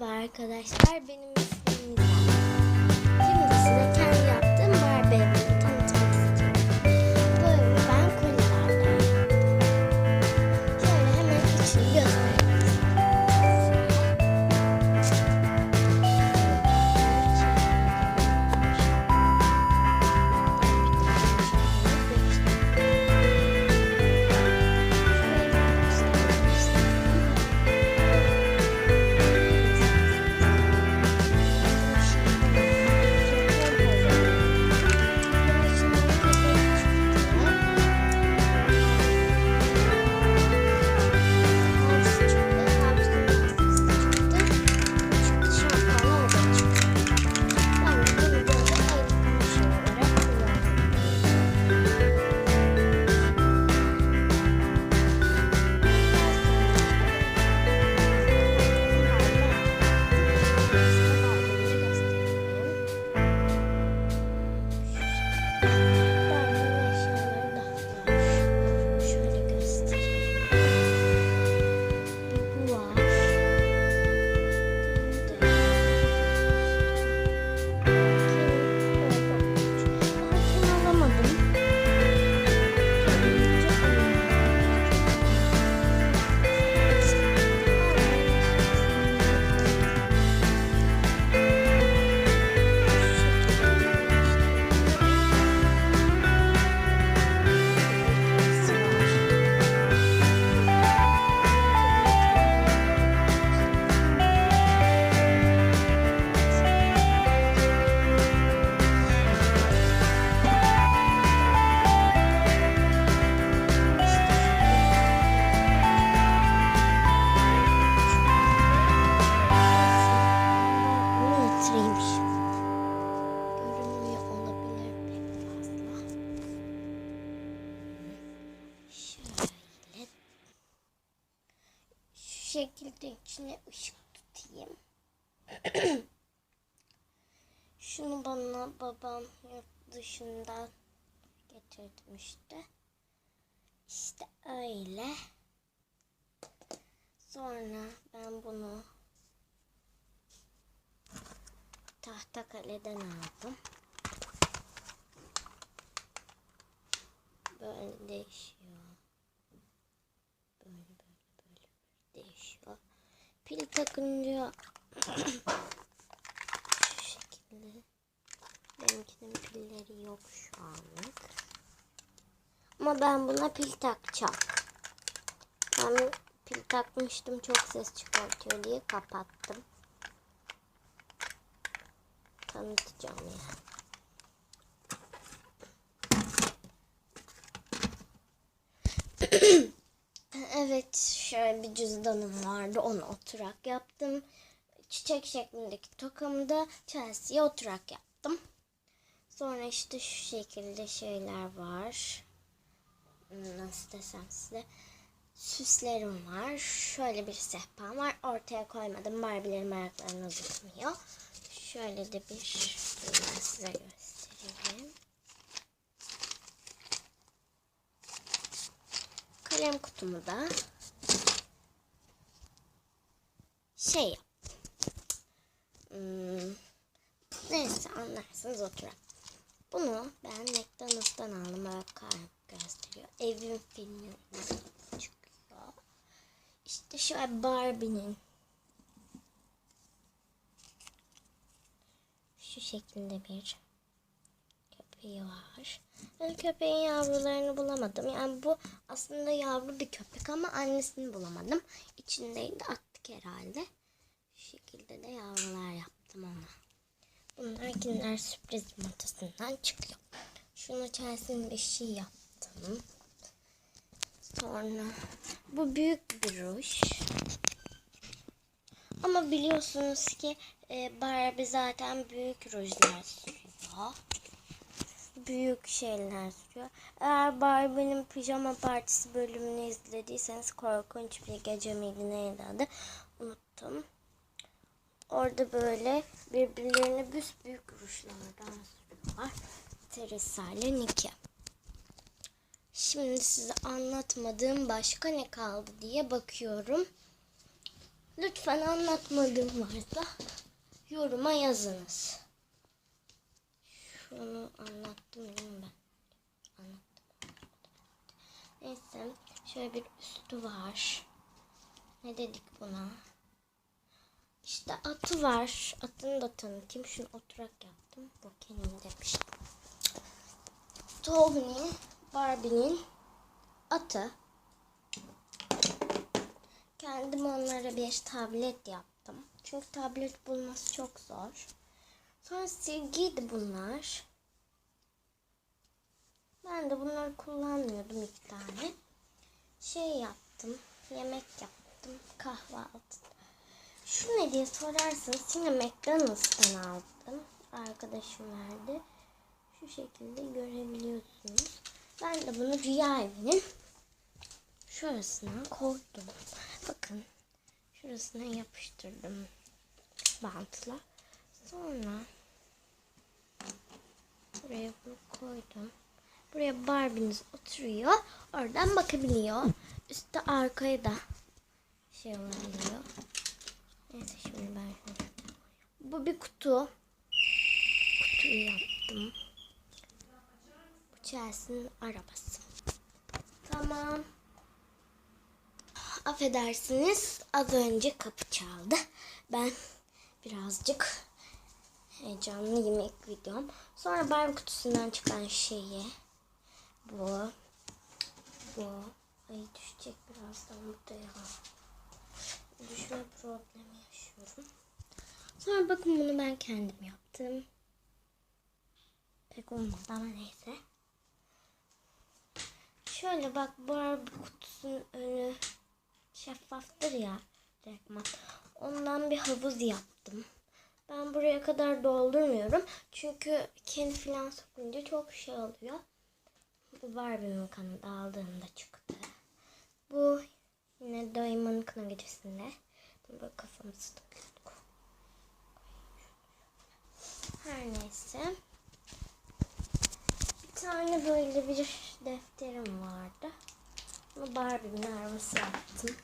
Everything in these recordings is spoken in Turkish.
Merhaba arkadaşlar, benim şekilde içine ışık tutayım. Şunu bana babam yurt dışından getirmişti. İşte öyle. Sonra ben bunu tahta kaleden aldım. Böyle değişiyor. Böyle böyle böyle değişiyor. Pil takınca şu şekilde. Benimkinin pilleri yok şu anlık. Ama ben buna pil takacağım. Ben pil takmıştım çok ses çıkartıyor diye kapattım. Tanıtacağım ya. Evet, şöyle bir cüzdanım vardı. Onu oturak yaptım. Çiçek şeklindeki tokamı da Chelsea'ye oturak yaptım. Sonra işte şu şekilde şeyler var. Nasıl desem size. Süslerim var. Şöyle bir sehpam var. Ortaya koymadım. Barbie'lerim ayaklarını uzatmıyor. Şöyle de bir size göstereyim. Kalem kutumu da şey yap. Hmm, neyse anlarsınız oturak. Bunu ben McDonald's'tan aldım. Böyle gösteriyor. Evin filmi çıkıyor. İşte şöyle Barbie'nin şu şekilde bir köpeği var. Ben köpeğin yavrularını bulamadım. Yani bu aslında yavru bir köpek ama annesini bulamadım. İçindeydi attık herhalde. Şu şekilde de yavrular yaptım ona. Bunlar Kinder sürpriz yumurtasından çıkıyor. Şunu Chelsea'nin bir şey yaptım. Sonra bu büyük bir ruj. Ama biliyorsunuz ki e, Barbie zaten büyük rujlar sürüyor. Büyük şeyler sürüyor. Eğer Barbie'nin pijama partisi bölümünü izlediyseniz korkunç bir gece miydi neydi adı unuttum. Orada böyle birbirlerine büyük rujlardan sürüyorlar. Teresa ile Niki. Şimdi size anlatmadığım başka ne kaldı diye bakıyorum. Lütfen anlatmadığım varsa yoruma yazınız. Şunu anlattım değil mi ben? Anlattım. Neyse şöyle bir üstü var. Ne dedik buna? İşte atı var. Atını da tanıtayım. Şunu oturak yaptım. Bu kendim demiştim. Tobni Barbie'nin atı. Kendim onlara bir tablet yaptım. Çünkü tablet bulması çok zor. Sonra silgiydi bunlar. Ben de bunları kullanmıyordum iki tane. Şey yaptım. Yemek yaptım. Kahvaltı. Şu ne diye sorarsanız yine McDonald's'tan aldım. Arkadaşım verdi. Şu şekilde görebiliyorsunuz. Ben de bunu Rüya evinin şurasına koydum. Bakın şurasına yapıştırdım bantla. Sonra buraya bunu koydum. Buraya Barbie'niz oturuyor. Oradan bakabiliyor. Üstte arkaya da şey olabiliyor. Neyse şimdi ben şunu. Bu bir kutu. Kutuyu yaptım. Bu Chelsea'nin arabası. Tamam. Affedersiniz az önce kapı çaldı. Ben birazcık heyecanlı yemek videom. Sonra Barbie kutusundan çıkan şeyi bu. Bu. Ay düşecek birazdan burada ya. Düşme problemi yaşıyorum. Sonra bakın bunu ben kendim yaptım. Pek olmadı ama neyse. Şöyle bak Barbie kutusunun önü şeffaftır ya direktman. Ondan bir havuz yaptım. Ben buraya kadar doldurmuyorum. Çünkü kendi filan sokunca çok şey oluyor. Bu Barbie'nin kanı aldığında çıktı. Bu yine dayımın kına gecesinde. Böyle kafamızı takıyorduk. Her neyse. Bir tane böyle bir defterim vardı. Bunu Barbie'nin arabası yaptım.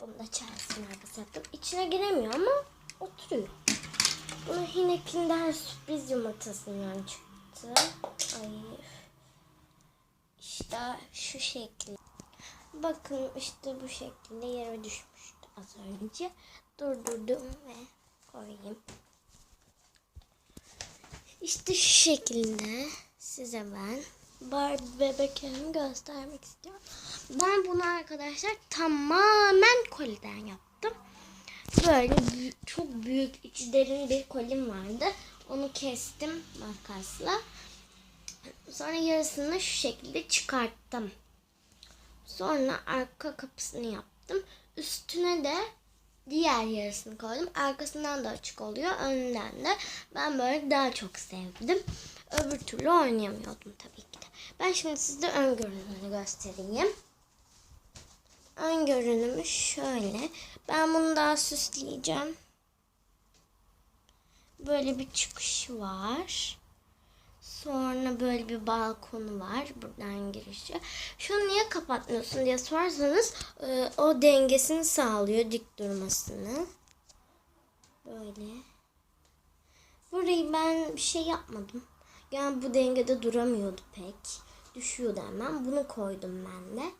Bunu da Chelsea'nin arabası yaptım. İçine giremiyor ama oturuyor. Bu Hinekinden sürpriz yumurtasından çıktı. Ay. İşte şu şekilde. Bakın işte bu şekilde yere düşmüştü az önce. Durdurdum ve koyayım. İşte şu şekilde size ben Barbie bebeklerimi göstermek istiyorum. Ben bunu arkadaşlar tamamen koliden yaptım. Böyle çok büyük içi derin bir kolim vardı. Onu kestim makasla. Sonra yarısını şu şekilde çıkarttım. Sonra arka kapısını yaptım. Üstüne de diğer yarısını koydum. Arkasından da açık oluyor. Önünden de. Ben böyle daha çok sevdim. Öbür türlü oynayamıyordum tabii ki de. Ben şimdi size ön görünümünü göstereyim. Ön görünümü şöyle. Ben bunu daha süsleyeceğim. Böyle bir çıkışı var. Sonra böyle bir balkonu var. Buradan girişi. Şunu niye kapatmıyorsun diye sorarsanız e, o dengesini sağlıyor dik durmasını. Böyle. Burayı ben bir şey yapmadım. Yani bu dengede duramıyordu pek. Düşüyordu hemen. Bunu koydum ben de.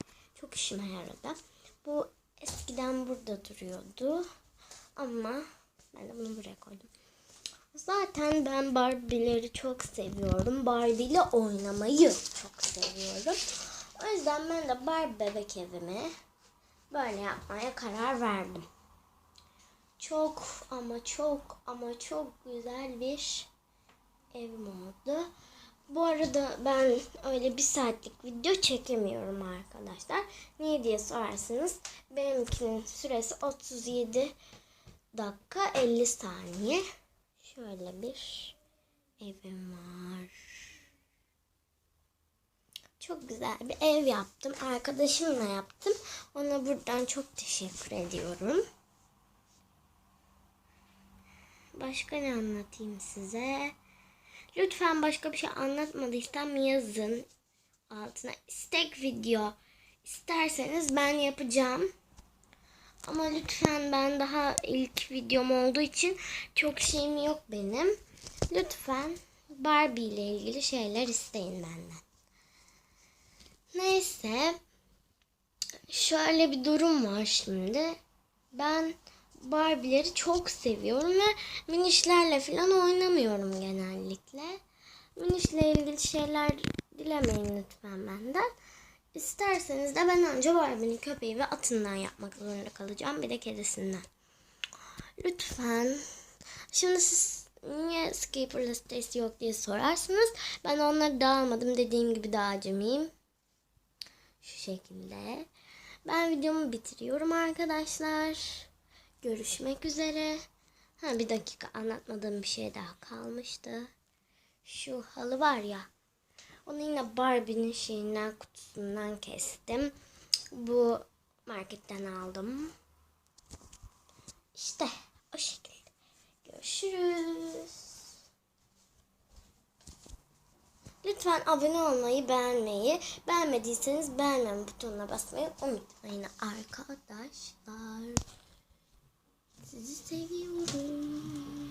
Çok işime yaradı. Bu eskiden burada duruyordu. Ama ben de bunu buraya koydum. Zaten ben Barbie'leri çok seviyorum. Barbie oynamayı çok seviyorum. O yüzden ben de Barbie bebek evimi böyle yapmaya karar verdim. Çok ama çok ama çok güzel bir evim oldu. Bu arada ben öyle bir saatlik video çekemiyorum arkadaşlar. Niye diye sorarsanız benimkinin süresi 37 dakika 50 saniye. Şöyle bir evim var. Çok güzel bir ev yaptım. Arkadaşımla yaptım. Ona buradan çok teşekkür ediyorum. Başka ne anlatayım size? Lütfen başka bir şey anlatmadıysam yazın. Altına istek video isterseniz ben yapacağım. Ama lütfen ben daha ilk videom olduğu için çok şeyim yok benim. Lütfen Barbie ile ilgili şeyler isteyin benden. Neyse. Şöyle bir durum var şimdi. Ben Barbie'leri çok seviyorum ve minişlerle falan oynamıyorum genellikle. Minişle ilgili şeyler dilemeyin lütfen benden. İsterseniz de ben önce Barbie'nin köpeği ve atından yapmak zorunda kalacağım. Bir de kedisinden. Lütfen. Şimdi siz niye Skipper listesi yok diye sorarsınız. Ben onları da almadım. Dediğim gibi daha acemiyim. Şu şekilde. Ben videomu bitiriyorum arkadaşlar. Görüşmek üzere. Ha bir dakika anlatmadığım bir şey daha kalmıştı. Şu halı var ya. Onu yine Barbie'nin şeyinden kutusundan kestim. Bu marketten aldım. İşte o şekilde. Görüşürüz. Lütfen abone olmayı, beğenmeyi, beğenmediyseniz beğenmem butonuna basmayı unutmayın arkadaşlar. Does this take you home?